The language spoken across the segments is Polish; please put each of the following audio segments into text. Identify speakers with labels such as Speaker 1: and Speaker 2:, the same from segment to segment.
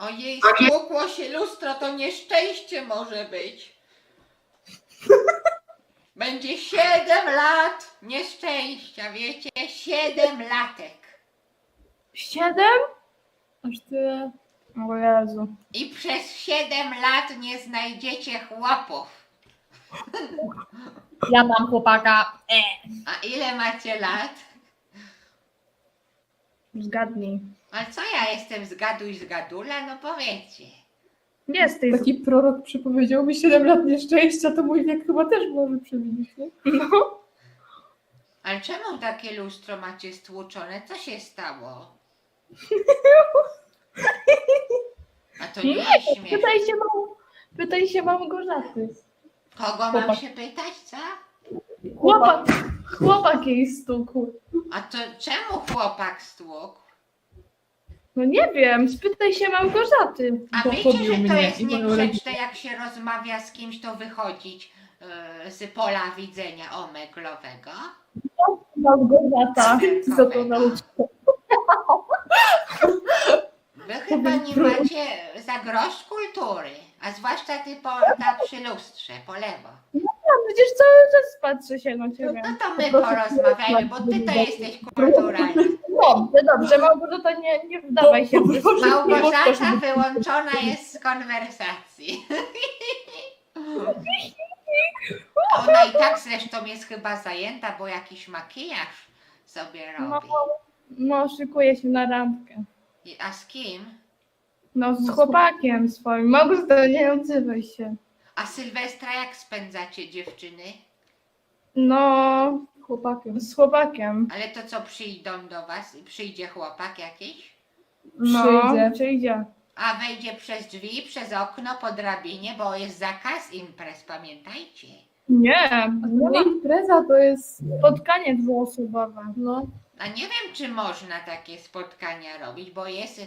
Speaker 1: Ojej, stłukło się lustro, to nieszczęście może być. Będzie siedem lat nieszczęścia, wiecie? Siedem latek.
Speaker 2: Siedem? Aż tyle. O Jezu.
Speaker 1: I przez siedem lat nie znajdziecie chłopów.
Speaker 2: Ja mam chłopaka. E.
Speaker 1: A ile macie lat?
Speaker 2: Zgadnij.
Speaker 1: A co ja jestem zgaduj zgadula? No powiedzcie.
Speaker 2: Jesteś.
Speaker 3: Taki prorok przepowiedział mi 7 lat nieszczęścia, to mój wiek chyba też może przewidzieć, nie?
Speaker 2: No.
Speaker 1: Ale czemu takie lustro macie stłuczone? Co się stało? A to nie jest śmieszne.
Speaker 2: Pytaj się mam. Pytaj się Małgorzaty.
Speaker 1: Kogo mam
Speaker 3: Chłopak.
Speaker 1: się pytać, co?
Speaker 2: Chłopak. Chłopak jej stukł.
Speaker 1: A to czemu chłopak stłukł?
Speaker 2: No nie wiem, spytaj się Małgorzaty.
Speaker 1: A
Speaker 3: Bo
Speaker 1: wiecie,
Speaker 3: pobił
Speaker 1: że to
Speaker 3: mnie
Speaker 1: jest
Speaker 3: i moją
Speaker 1: niegrzeczne, jak się rozmawia z kimś, to wychodzić e, z pola widzenia omeglowego?
Speaker 2: Małgorzata. Co to nauczyła?
Speaker 1: Wy chyba nie macie za grosz kultury, a zwłaszcza ty po, ta przy lustrze, po lewo.
Speaker 2: No przecież cały czas patrzę się na
Speaker 1: No,
Speaker 2: ciebie.
Speaker 1: no to my porozmawiajmy, bo ty to jesteś kulturalny.
Speaker 2: Dobrze, dobrze, Małgorzata, nie, nie wdawaj się
Speaker 1: Małgorzata wyłączona jest z konwersacji. Ona i tak zresztą jest chyba zajęta, bo jakiś makijaż sobie robi.
Speaker 2: No, szykuję się na randkę.
Speaker 1: I- A z kim?
Speaker 2: No, z chłopakiem swoim. Małgorzata, nie odzywaj się.
Speaker 1: A Sylwestra jak spędzacie dziewczyny?
Speaker 2: No,
Speaker 3: Chłopakiem.
Speaker 2: z chłopakiem.
Speaker 1: Ale to co przyjdą do was? Przyjdzie chłopak jakiś?
Speaker 2: No,
Speaker 3: Przyjdzie.
Speaker 2: przyjdzie.
Speaker 1: A wejdzie przez drzwi, przez okno, po drabinie, bo jest zakaz imprez, pamiętajcie.
Speaker 2: Nie, nie
Speaker 3: impreza, to jest...
Speaker 2: spotkanie dwuosobowe.
Speaker 3: No,
Speaker 1: A nie wiem, czy można takie spotkania robić, bo jest yy,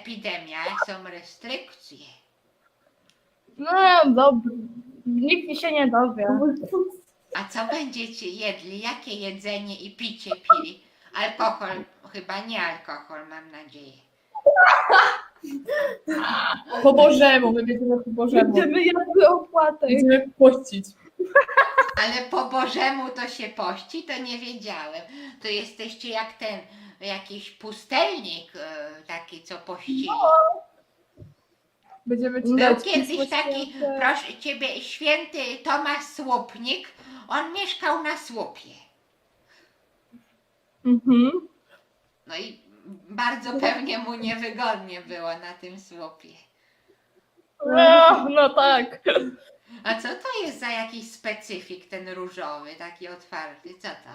Speaker 1: epidemia, są restrykcje.
Speaker 2: No, dobrze. Nikt się nie dowie.
Speaker 1: A co będziecie jedli? Jakie jedzenie i picie pili? Alkohol, chyba nie alkohol, mam nadzieję.
Speaker 3: po Bożemu, my będziemy po Bożemu.
Speaker 2: Będziemy jadły opłatek.
Speaker 3: Będziemy pościć.
Speaker 1: Ale po Bożemu to się pości, to nie wiedziałem. To jesteście jak ten jakiś pustelnik e, taki, co pościli.
Speaker 3: Będziemy
Speaker 2: No,
Speaker 1: Był
Speaker 3: czytać
Speaker 1: kiedyś
Speaker 3: Pismo
Speaker 1: taki,
Speaker 3: Święte.
Speaker 1: proszę ciebie, święty Tomasz Słupnik. On mieszkał na słupie.
Speaker 2: Mhm.
Speaker 1: No i bardzo pewnie mu niewygodnie było na tym słupie.
Speaker 2: No, no tak.
Speaker 1: A co to jest za jakiś specyfik ten różowy, taki otwarty? Co to?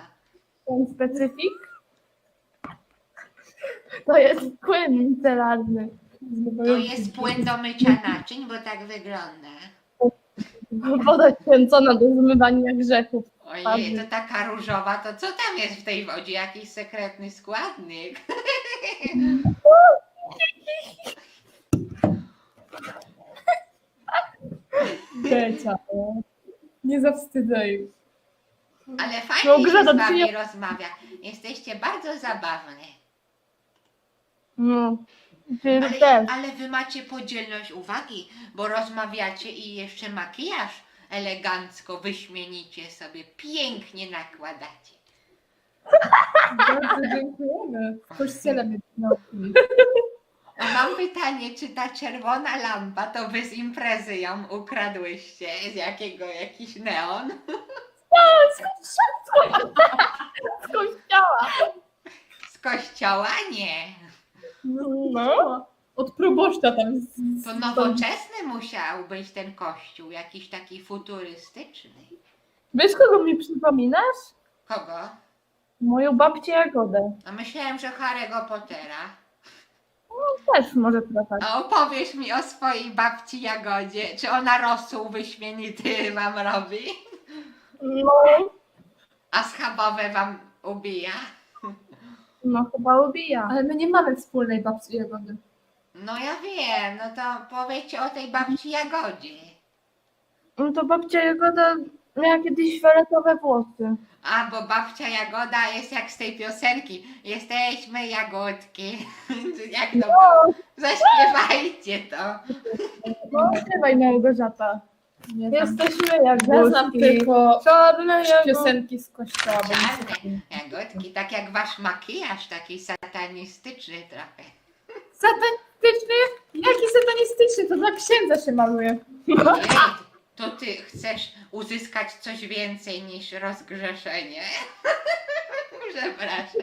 Speaker 2: Ten specyfik? To jest płyn micelarny.
Speaker 1: To jest płyn do mycia naczyń, bo tak wygląda.
Speaker 2: Woda święcona do zmywania grzechów.
Speaker 1: Ojej, to taka różowa, to co tam jest w tej wodzie? Jakiś sekretny składnik?
Speaker 3: Decia. Nie zawstydzaj już.
Speaker 1: Ale fajnie się z wami
Speaker 2: nie-
Speaker 1: rozmawia. Jesteście bardzo zabawne.
Speaker 2: No.
Speaker 1: Ale, ale wy macie podzielność uwagi, bo rozmawiacie i jeszcze makijaż elegancko, wyśmienicie sobie, pięknie nakładacie.
Speaker 3: Bardzo dziękujemy. W kościele mnie nauczyli.
Speaker 1: A mam pytanie, czy ta czerwona lampa, to wy z imprezy ją ukradłyście? Z jakiego, jakiś neon?
Speaker 2: Z kościoła.
Speaker 1: Z kościoła? Nie.
Speaker 2: No.
Speaker 3: Od proboszcza tam. Z, z,
Speaker 1: To nowoczesny musiał być ten kościół, jakiś taki futurystyczny.
Speaker 2: Wiesz, kogo mi przypominasz?
Speaker 1: Kogo?
Speaker 2: Moją babcię Jagodę.
Speaker 1: A myślałem, że Harry'ego Pottera.
Speaker 2: Też może trochę.
Speaker 1: A opowiesz mi o swojej babci Jagodzie. Czy ona rosół wyśmienity wam robi?
Speaker 2: No,
Speaker 1: A schabowe wam ubija?
Speaker 2: No chyba ubija.
Speaker 3: Ale my nie mamy wspólnej babci Jagody.
Speaker 1: No ja wiem, no to powiedzcie o tej babci Jagodzie.
Speaker 2: No to babcia Jagoda Miała kiedyś fioletowe włosy.
Speaker 1: A, bo babcia Jagoda jest jak z tej piosenki. Jesteśmy jagódki. Jak to było? Zaśpiewajcie to.
Speaker 2: No, śpiewaj Małgorzata.
Speaker 3: Nie.
Speaker 2: Jesteśmy jak
Speaker 3: Ja znam tylko
Speaker 2: Czarne
Speaker 3: piosenki z kościoła,
Speaker 1: Czarne jagódki, tak jak wasz makijaż, taki satanistyczny trochę.
Speaker 3: Satanistyczny? Jaki satanistyczny? To dla księdza się maluje.
Speaker 1: Ej, to ty chcesz uzyskać coś więcej niż rozgrzeszenie. Przepraszam.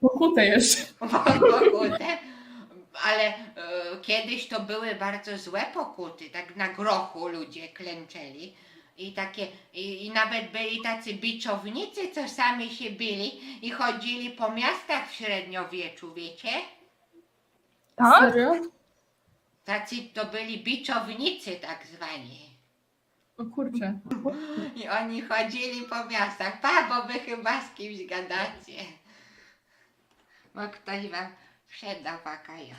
Speaker 3: Pokutę jeszcze.
Speaker 1: Pokutę. Kiedyś to były bardzo złe pokuty, tak na grochu ludzie klęczeli. I takie, i, i nawet byli tacy biczownicy, co sami się bili i chodzili po miastach w średniowieczu, wiecie?
Speaker 2: Tak?
Speaker 1: Tacy to byli biczownicy tak zwani.
Speaker 3: O kurczę.
Speaker 1: I oni chodzili po miastach. Pa, bo wy chyba z kimś gadacie. Bo ktoś wam sprzedał wakaja.